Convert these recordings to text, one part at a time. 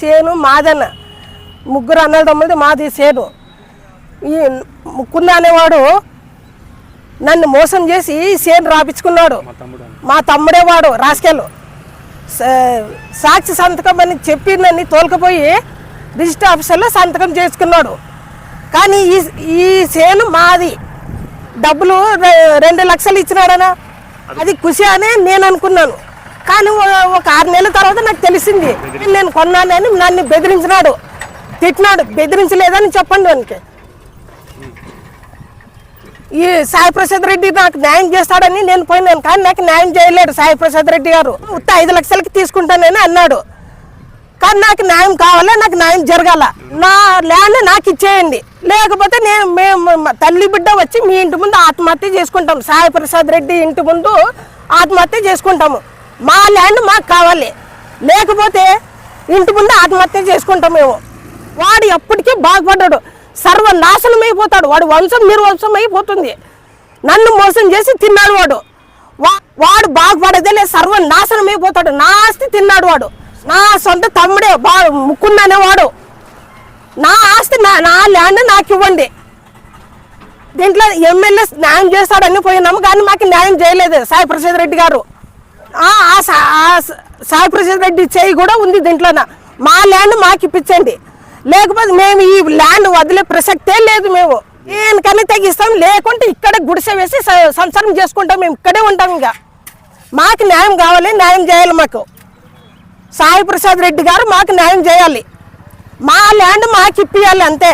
సేను మాదన్న. ముగ్గురు అన్నదమ్ములది మాది సేను ఈ ముకుంద అనేవాడు నన్ను మోసం చేసి ఈ సేను రాపించుకున్నాడు. మా తమ్ముడే వాడు రాసుకెళ్ళు సాక్షి సంతకం అని చెప్పి నన్ను తోలుకపోయి రిజిస్టర్ ఆఫీసర్లో సంతకం చేసుకున్నాడు. కానీ ఈ ఈ సేను మాది. డబ్బులు రెండు లక్షలు ఇచ్చినాడనా అది ఖుషి అనే నేను అనుకున్నాను. కానీ ఒక ఆరు నెలల తర్వాత నాకు తెలిసింది. నేను కొన్నానని నన్ను బెదిరించినాడు. తిట్టినాడు. బెదిరించలేదని చెప్పండి వానికి. ఈ సాయి ప్రసాద్ రెడ్డి నాకు న్యాయం చేస్తాడని నేను పోయినాను. కానీ నాకు న్యాయం చేయలేడు సాయి ప్రసాద్ రెడ్డి గారు. ఉత్త ఐదు లక్షలకి తీసుకుంటానని అన్నాడు. కానీ నాకు న్యాయం కావాలి? నాకు న్యాయం జరగాల. నా ల్యాండ్ నాకు ఇచ్చేయండి. లేకపోతే నేను మేము తల్లి బిడ్డ వచ్చి మీ ఇంటి ముందు ఆత్మహత్య చేసుకుంటాం. సాయి ప్రసాద్ రెడ్డి ఇంటి ముందు ఆత్మహత్య చేసుకుంటాము. మా ల్యాండ్ మాకు కావాలి. లేకపోతే ఇంటి ముందు ఆత్మహత్య చేసుకుంటాం మేము. వాడు ఎప్పటికీ బాగుపడ్డాడు. సర్వనాశనం అయిపోతాడు. వాడు వంశం నిర్వంశం అయిపోతుంది. నన్ను మోసం చేసి తిన్నాడు వాడు. వా- వాడు బాగుపడేదే లేదు. సర్వనాశనం అయిపోతాడు. నా ఆస్తి తిన్నాడు వాడు. నా సొంత తమ్ముడే బా ముక్కున్నానే వాడు. నా ఆస్తి నా నా ల్యాండ్ నాకు ఇవ్వండి. దీంట్లో ఎమ్మెల్యే న్యాయం చేస్తాడని పోయినాము కానీ మాకు న్యాయం చేయలేదు. సాయి ప్రసాద్ రెడ్డి గారు. సాయి ప్రసాద్ రెడ్డి చేయి కూడా ఉంది దీంట్లోన. మా ల్యాండ్ మాకు ఇప్పించండి. లేకపోతే మేము ఈ ల్యాండ్ వదిలే ప్రసక్తే లేదు మేము. దేనికని తగ్గిస్తాం లేకుంటే ఇక్కడే గుడిసె వేసి సంసారం చేసుకుంటాం మేము ఇక్కడే ఉంటాం ఇంకా. మాకు న్యాయం కావాలి న్యాయం చేయాలి మాకు. సాయి ప్రసాద్ రెడ్డి గారు మాకు న్యాయం చేయాలి. మా ల్యాండ్ మాకు ఇప్పియాలి అంతే.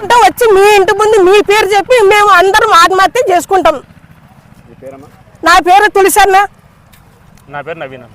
అంటే వచ్చి మీ ఇంటి ముందు మీ పేరు చెప్పి మేము అందరం ఆత్మహత్య చేసుకుంటాం. నా పేరు తులసన్న. నా పేరు నవీన్